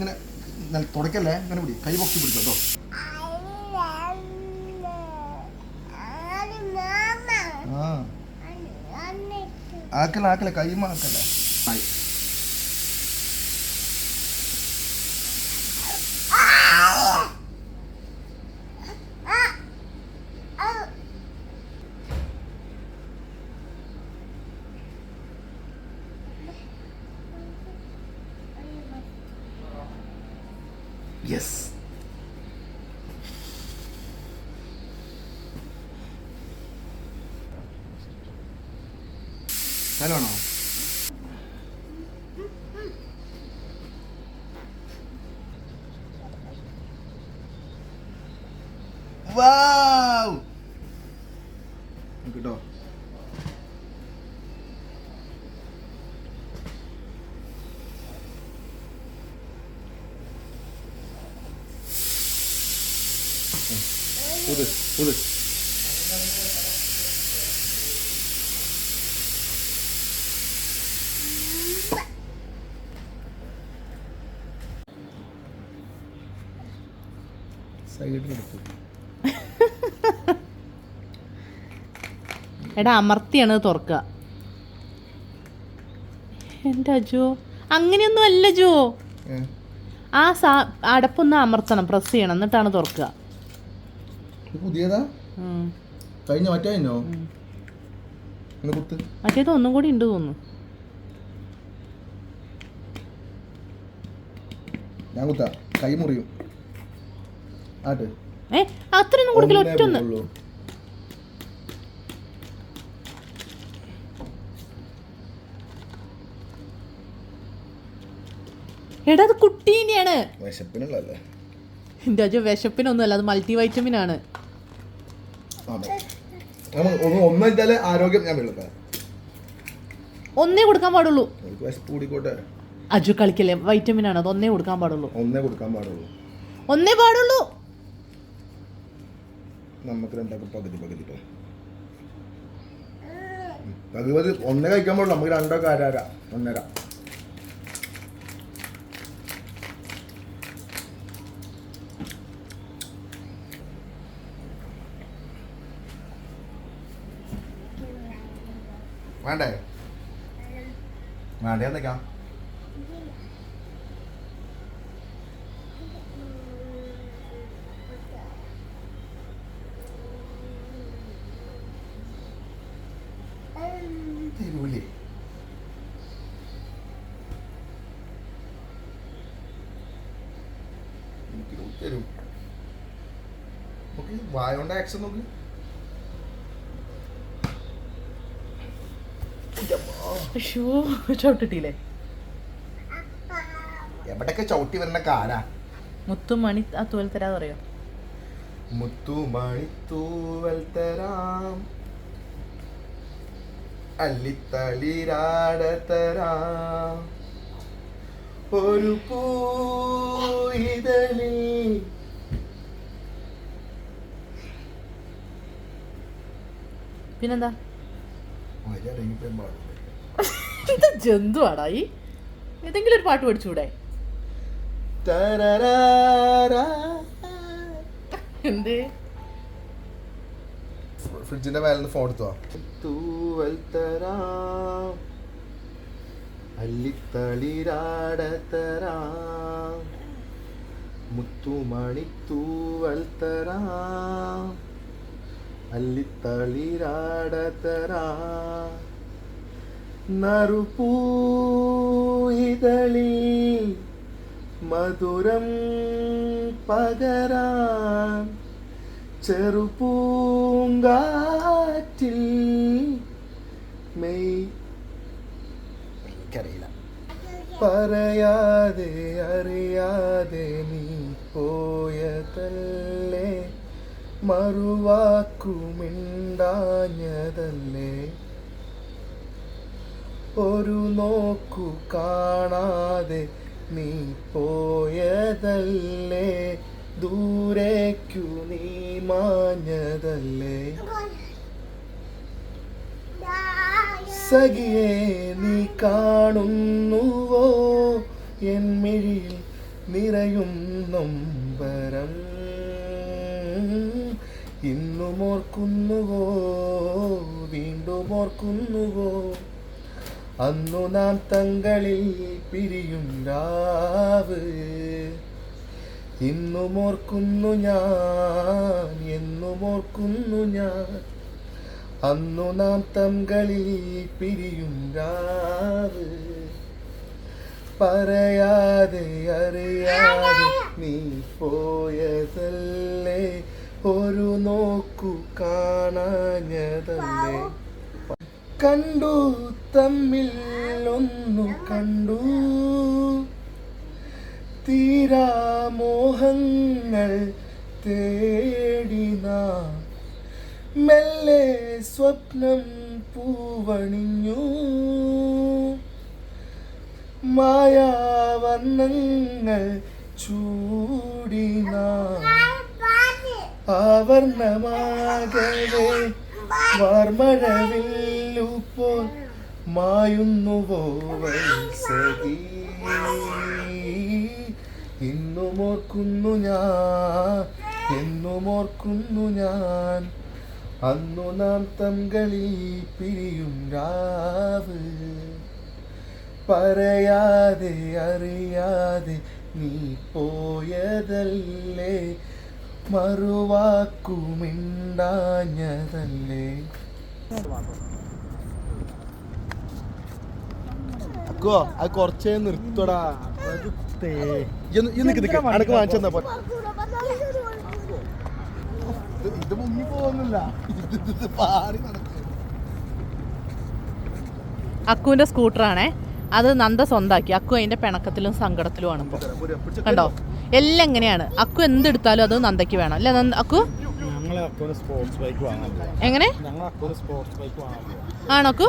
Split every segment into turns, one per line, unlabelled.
ഇങ്ങനെ തുടക്കല്ലേ? ഇങ്ങനെ പിടി. കൈ പൊക്കി പിടിച്ചോ കേട്ടോ ആക്കല ആക്കല കൈമ ആക്കല സ്ഥലമാണോ? കിട്ടോ? ഊത് ഊത്
എടാ അമർത്തിയാണ് തുറക്കുക. എന്റെ അജോ അങ്ങനെയൊന്നും അല്ല ജോ ആ സാ അടപ്പൊന്ന് അമർത്തണം പ്രസ് ചെയ്യണം എന്നിട്ടാണ് തുറക്കുക.
പുതിയതാ. കഴിഞ്ഞ? മറ്റോ
മറ്റേത് ഒന്നും കൂടി ഉണ്ട് തോന്നുന്നു.
ഞാൻ കുത്താ. കൈ മുറിയും.
ഏ? അത്രയൊന്നും കൊടുക്കില്ല
ഒറ്റൊന്ന്.
എടാ അത് കുട്ടീനെയാണ്. എന്റെ അജോ വിശപ്പിനൊന്നും അത് മൾട്ടി വൈറ്റമിൻ ആണ്
ഒന്ന്
കൊടുക്കാൻ പാടുള്ളൂ. അജു കളിക്കല്ലേ വൈറ്റമിൻ ആണ് അത് ഒന്നേ കൊടുക്കാൻ പാടുള്ളൂ.
ഒന്നേ കൊടുക്കാൻ പാടുള്ളൂ.
ഒന്നേ പാടുള്ളൂ.
നമുക്ക് രണ്ടാക്കും പകുതി പകുതി ഇട്ടോ ഉം. പകുതി പകുതി. ഒന്നേ കഴിക്കാൻ നമുക്ക് രണ്ടോ കാരാര ഒന്നര. വേണ്ടേ? വേണ്ടേ എന്നേക്കാം തരൂലേ എനിക്ക് തരും നോക്ക് വായ കൊണ്ട് ആക്ഷൻ നോക്ക്.
ചവിട്ടിട്ടില്ലേ?
എവിടൊക്കെ ചവിട്ടി വരുന്ന കാരാ
മുത്തു മണി ആ തൂവൽ തരാതെ പറയോ?
മുത്തുമണിത്തൂവൽ തരാം. അല്ലിത്തളിരാട തരാം. ഒരു പൂയിതളിൽ
പിന്നെന്താ? ഇത് ജന്തുവാടാ ഈ? ഏതെങ്കിലും ഒരു പാട്ട് പഠിച്ചൂടെ?
തരരാരാ.
എന്തേ?
ഫ്രിഡ്ജിന്റെ മേലെ ഫോൺ എടുത്തോ? തൂവൽ തരാം. തരാം. അല്ലിത്തളിരാട തരാം നറുപൂയിതളി മധുരം പകരാൻ ചെറുപൂങ്കാറ്റിൽ മെയ് എനിക്കറിയില്ല. പറയാതെ അറിയാതെ നീ പോയതല്ലേ? മറുവാക്കുമിണ്ടാഞ്ഞതല്ലേ? ഒരു നോക്കു കാണാതെ നീ പോയതല്ലേ? ദൂരേക്കു നീ മാഞ്ഞതല്ലേ? സഖിയെ നീ കാണുന്നുവോ? എൻ മിഴിയിൽ നിറയും നൊമ്പരം ഇന്നും ഓർക്കുന്നുവോ വീണ്ടും ഓർക്കുന്നുവോ അന്നു നാം തങ്ങളിൽ പിരിയും രാവ്. ഇന്നും ഓർക്കുന്നു ഞാൻ എന്നും ഓർക്കുന്നു ഞാൻ. അന്നു നാം തങ്ങളിൽ പിരിയും രാവ്. പറയാതെ അറിയാതെ നീ പോയതല്ലേ. ഒരു നോക്കു കാണാഞ്ഞതന്നെ കണ്ടു തമ്മിൽ ഒന്നു കണ്ടു. തീരാമോഹങ്ങൾ തേടി മെല്ലെ സ്വപ്നം പൂവണിഞ്ഞു. മായാവർണങ്ങൾ ചൂടി നാം. ആവർണമാകവേ മാർമഴവില്ലുപ്പോൾ മായുന്നുവോ സഖി ഇന്നും ഓർക്കുന്നു ഞാൻ എന്നും ഓർക്കുന്നു ഞാൻ. അന്നു നാം തങ്കളി പിരിയും രാവ്. പറയാതെ അറിയാതെ നീ പോയതല്ലേ. മറുവാക്കുമിണ്ടാഞ്ഞതല്ലേ? അക്കോ അത് കുറച്ചേ നിർത്തടാ. അടക്ക് വാങ്ങിച്ചെന്നാ പോ. ഇത് മുങ്ങി പോകുന്നില്ല. പാറി
അക്കുവിന്റെ സ്കൂട്ടറാണേ. അത് നന്ദ സ്വന്താക്കി. അക്കു അതിന്റെ പിണക്കത്തിലും സങ്കടത്തിലുമാണ് ആണ് കണ്ടോ? എല്ലാം എങ്ങനെയാണ്? അക്കു എന്തെടുത്താലും അത് നന്ദയ്ക്ക് വേണം. അല്ല അക്കു? എങ്ങനെ? ആണോക്കു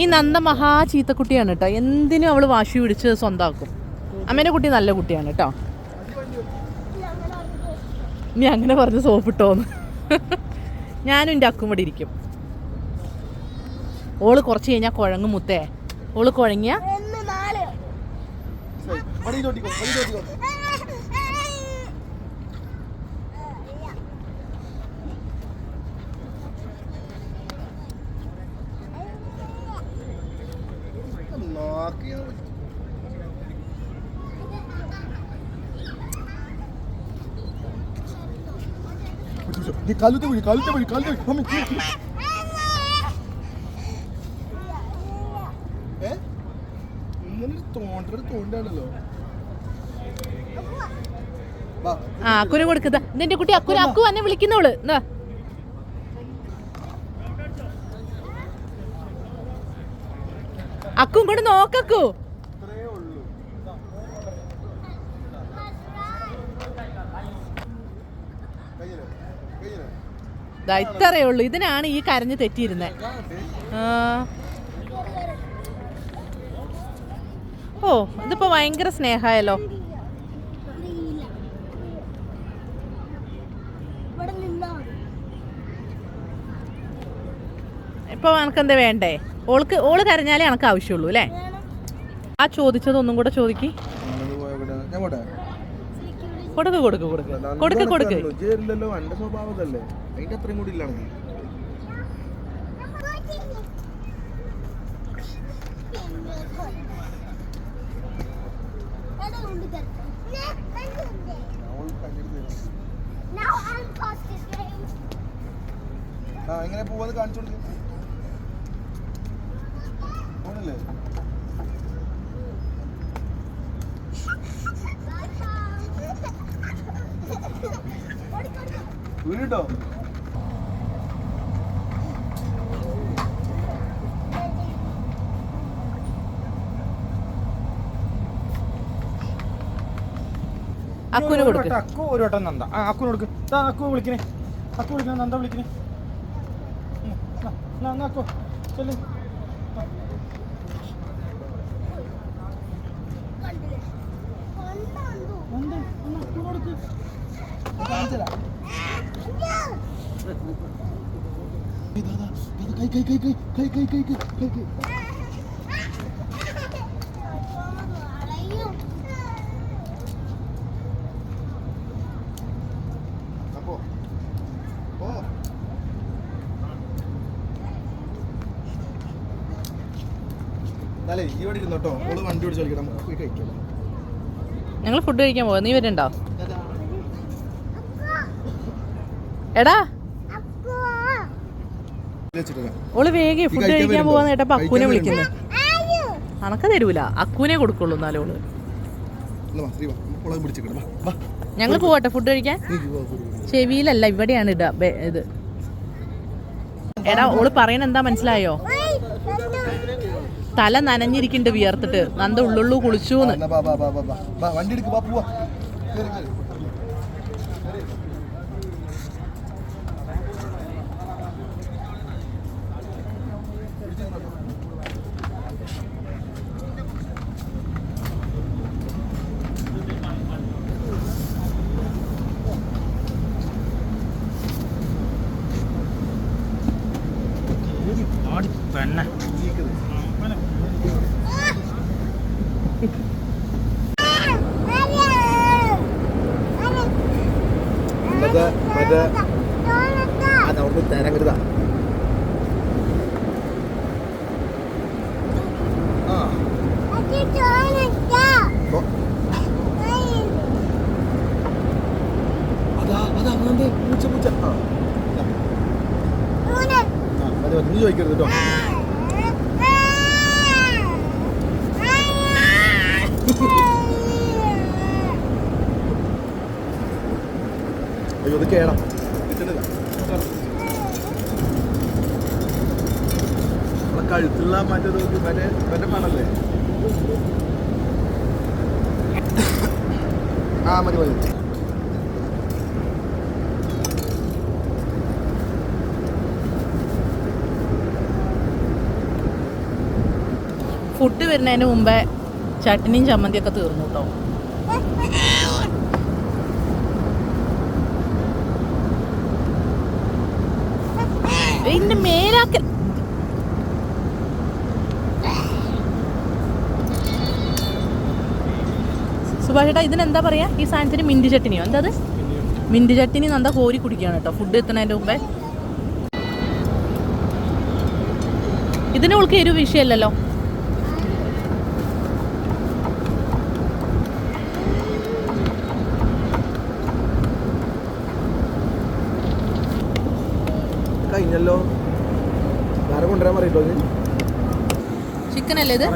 ഈ
നന്ദ മഹാ ചീത്തക്കുട്ടിയാണ് കേട്ടോ. എന്തിനും അവൾ വാശി പിടിച്ച് സ്വന്തമാക്കും അമ്മേനെ കുട്ടി നല്ല കുട്ടിയാണ് കേട്ടോ. നീ അങ്ങനെ പറഞ്ഞ് സോപ്പിട്ടോന്ന്. ഞാനും എന്റെ അക്കും ഇവിടെ ഇരിക്കും. ഓൾ കുറച്ച് കഴിഞ്ഞാൽ കുഴങ്ങും മുത്തേ. ഓൾ കുഴങ്ങിയാ
വടിയിലോട്ടിക്കോ വടിയിലോട്ടിക്കോ നീ കാലത്തെ വഴി കാലത്തെ വഴി കാലത്തെ വഴി. മമ്മി ഏ? ഇങ്ങനെ തോണ്ടൊരു തോണ്ടാണല്ലോ.
ആ അക്കുന് കൊടുക്കുന്ന. നിന്റെ കുട്ടി അക്കുന് അക്കു എന്നെ വിളിക്കുന്നോൾ അക്കും
കയ്യിലോ
ദാ ഇത്രയേ ഉള്ളൂ. ഇതിനാണ് ഈ കരഞ്ഞ് തെറ്റിയിരുന്നത്. ഓ ഇതിപ്പോ ഭയങ്കര സ്നേഹമായല്ലോ ഇപ്പോൾ എനക്കെന്താ വേണ്ടേ? ഓൾക്ക് ഓൾ കരഞ്ഞാലേ എനക്ക് ആവശ്യമുള്ളൂ അല്ലേ? ആ ചോദിച്ചത് ഒന്നും കൂടെ ചോദിക്ക്. കൊടുക്ക് കൊടുക്ക് കൊടുക്ക്. കൊടുക്ക് കൊടുക്ക്.
ആ എങ്ങനെ പോവാന്ന് കാണിച്ചു കൊടുക്കും.
അക്കുന്
ഒരു അക്കു ഒരു വട്ടം നന്ദ. ആ അക്കുന് കൊടുക്ക്. ദാ അക്കു വിളിക്കണേ. അക്കു വിളിക്കണേ നന്ദ വിളിക്കണേ. അക്കു. ചെല്ലു.
കൈ കൈ കൈ കൈ കൈ കൈ കൈ കൈ
ഞങ്ങൾ ഫുഡ് കഴിക്കാൻ പോവാ. നീ വരണ്ടോ എടാ. ഓൾ വേഗം ഫുഡ്
കഴിക്കാൻ?
പോവാന്ന് കേട്ടപ്പോ അക്കുനെ
വിളിക്കുന്നു.
അണക്ക തരൂല. അക്കുനെ കൊടുക്കുള്ളൂ എന്നാലും
ഓൾ
ഞങ്ങൾ പോവട്ടെ ഫുഡ് കഴിക്കാൻ. ചെവിയിലല്ല ഇവിടെയാണ് ഇട ഇത്. എടാ ഓൾ പറയണ എന്താ മനസ്സിലായോ? തല നനഞ്ഞിരിക്കുന്നുണ്ട് വിയർത്തിട്ട്. നന്ദ ഉള്ളുള്ളു കുളിച്ചൂന്ന്.
പെണ്ണ
മറ്റേ മറ്റേ. അത് അവിടുന്ന് തരങ്ങരുതാ ആ. ഓ, അതാ അതാ അവനെ പൂച്ച പൂച്ച. ആ. ആ, മതി മതി. നീ ചോദിക്കരുത് കേട്ടോ. അയ്യോ ഇത് കേടാ. നമ്മളെ കഴുത്തുള്ള നോക്കി മറ്റേ മറ്റേ മണല്ലേ? ആ മതി മതി.
ഫുഡ് വരുന്നതിന് മുമ്പേ ചട്നിയും ചമ്മന്തിയൊക്കെ തീർന്നു കേട്ടോ. ഇതിന്റെ മേലാക്കൽ സുഭാഷേട്ടാ ഇതിനെന്താ പറയാ? ഈ സാധനത്തിന് മിന്റ് ചട്ടിനിയോ? എന്താ അത്? മിന്റ് ചട്ടിനി എന്താ കോരി കുടിക്കുകയാണ് കേട്ടോ. ഫുഡ് എത്തുന്നതിന്റെ മുമ്പേ. ഇതിന് ഉൾക്ക് എരിവ് വിഷയമല്ലല്ലോ.
കഴിഞ്ഞല്ലോ ആരെ കൊണ്ടുവരാൻ പറയട്ടോ
ചിക്കൻ അല്ലേ ഇത്?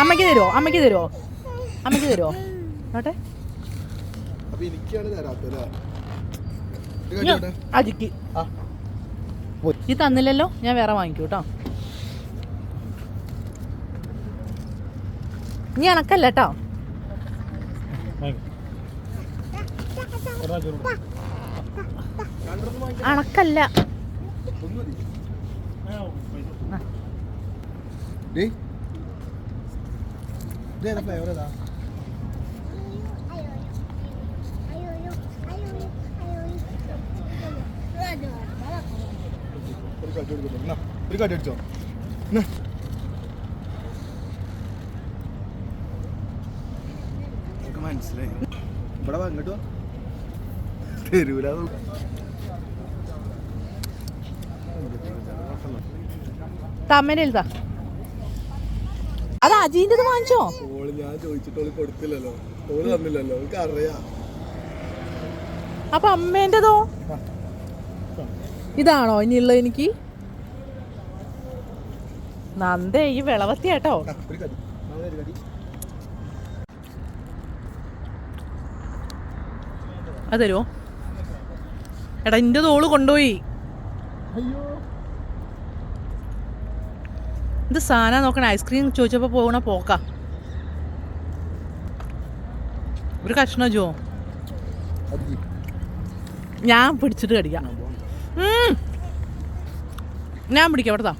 അമ്മയ്ക്ക് തരുമോ അമ്മയ്ക്ക് തരുമോ അമ്മയ്ക്ക് തരുമോ നോട്ടെ. അജിക്ക് ഈ തന്നില്ലല്ലോ? ഞാൻ വേറെ വാങ്ങിക്കൂ കേട്ടോ. നീ അണക്കല്ല കേട്ടോ. അണക്കല്ല.
ഒരു കാറ്റ് അടിച്ചോ എന്നാ മനസ്സിലായി. ഇവിടെ വാ ഇങ്ങോട്ട് വാ. തരൂല.
തമ്മനെഴുതാ അത് അജീന്റെ വാങ്ങിച്ചോ?
ഓൾ ഞാൻ ചോദിച്ചിട്ട് ഓൾ കൊടുത്തില്ലല്ലോ. ഓൾ തന്നില്ലല്ലോ. എനിക്ക് അറിയാം.
അപ്പൊ അമ്മേന്റെതോ ഇതാണോ ഇനിയുള്ള എനിക്ക്? നന്ദേ ഈ വിളവത്തിയാട്ടോ.
ആ, ഒരു കടി നാളെ ഒരു കടി
അത് തരുമോ എടാ എന്റെ തോൾ കൊണ്ടുപോയി ഇത് സാധനം നോക്കണേ ഐസ്ക്രീം ചോദിച്ചപ്പോൾ പോകണ പോക്ക ഒരു കഷ്ണം ജോ ഞാൻ പിടിച്ചിട്ട് കടിക്കാം. ഞാൻ പിടിക്കാം അവിടുത്തെ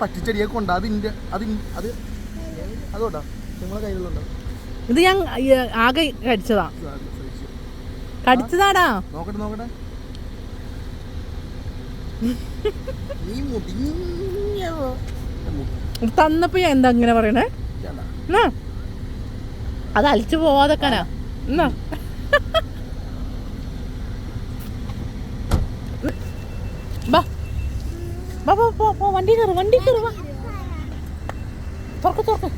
പറ്റിച്ചെടിയെ കൊണ്ട അതിന്റെ അത് അത് കയ്യിലുണ്ടോ
ഇത് ഞാൻ ആകെ കടിച്ചതാ. കടിച്ചതാടാ.
നോക്കട്ടെ നോക്കട്ടെ.
തന്നപ്പോ ഞാൻ എന്താ ഇങ്ങനെ പറയണേ. എന്നാ? അത് അലിച്ചു പോവാതെക്കാനാ എന്നാ? ബാ. ബാ ബാ പോ പോ വണ്ടി കയറു വണ്ടി കയറു തുറക്ക് തുറക്ക്.